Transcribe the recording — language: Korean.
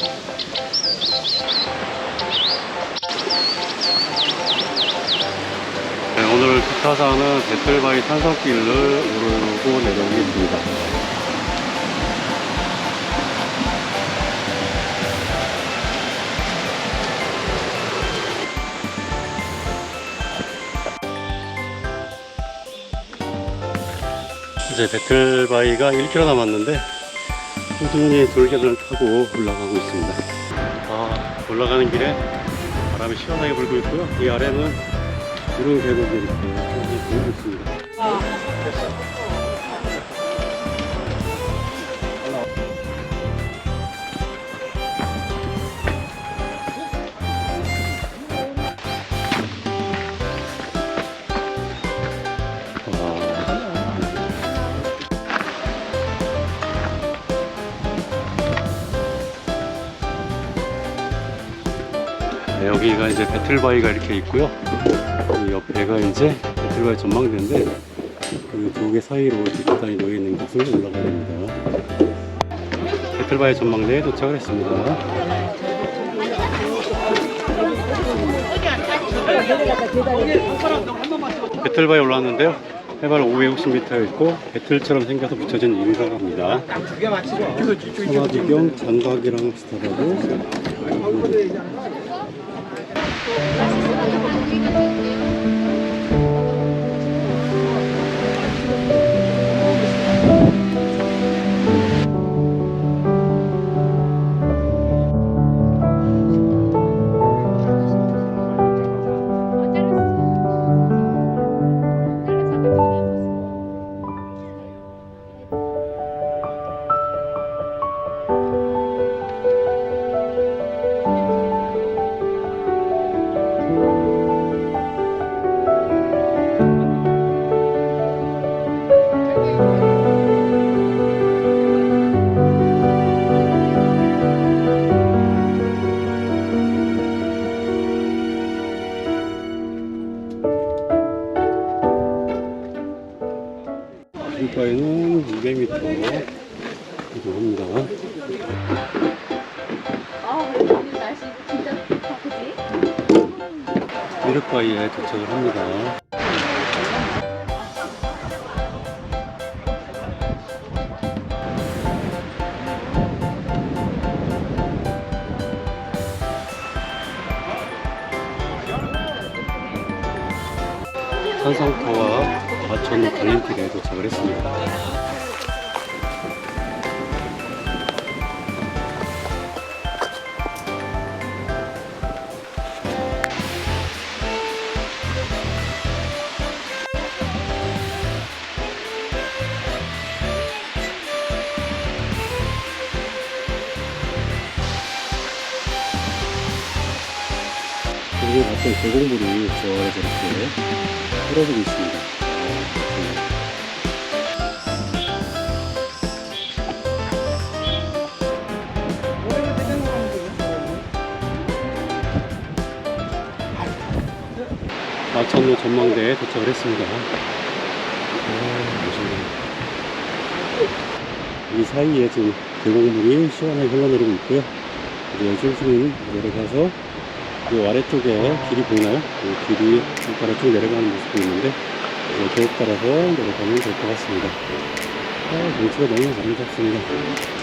네, 오늘 기차사는 배틀바위 탄성길을 오르고 내려오겠습니다. 이제 배틀바위가 1km 남았는데 꾸준히 돌계단을 타고 올라가고 있습니다. 아, 올라가는 길에 바람이 시원하게 불고 있고요. 이 아래는 구름 계곡이 이렇게 쭉 보이고 있습니다. 와. 여기가 이제 배틀바위가 이렇게 있고요. 이 옆에가 이제 배틀바위 전망대인데 그 두 개 사이로 뒷계단이 놓여 있는 곳을 올라가야 됩니다. 배틀바위 전망대에 도착을 했습니다. 배틀바위 올라왔는데요. 해발 560m 있고 배틀처럼 생겨서 붙여진 인사갑니다. 서마지경 장각이랑 비슷하다고 길가에는 200m 정도 합니다. 미륵바위에 도착을 합니다. 산성터와 과천 갈림길에 도착을 했습니다. 여기 봤던 계곡물이 저 아래서 이렇게 흐러지고 있습니다. 마천로 전망대에 도착을 했습니다. 이 사이에 지금 계곡물이 시원하게 흘러내리고 있고요. 이제 열중수는 내려가서 이 아래쪽에 길이 보이나요? 이 길이 밑가락 쭉 내려가는 모습도 있는데 계곡 따라서 내려가면 될 것 같습니다. 아, 경치가 너무 아름답습니다.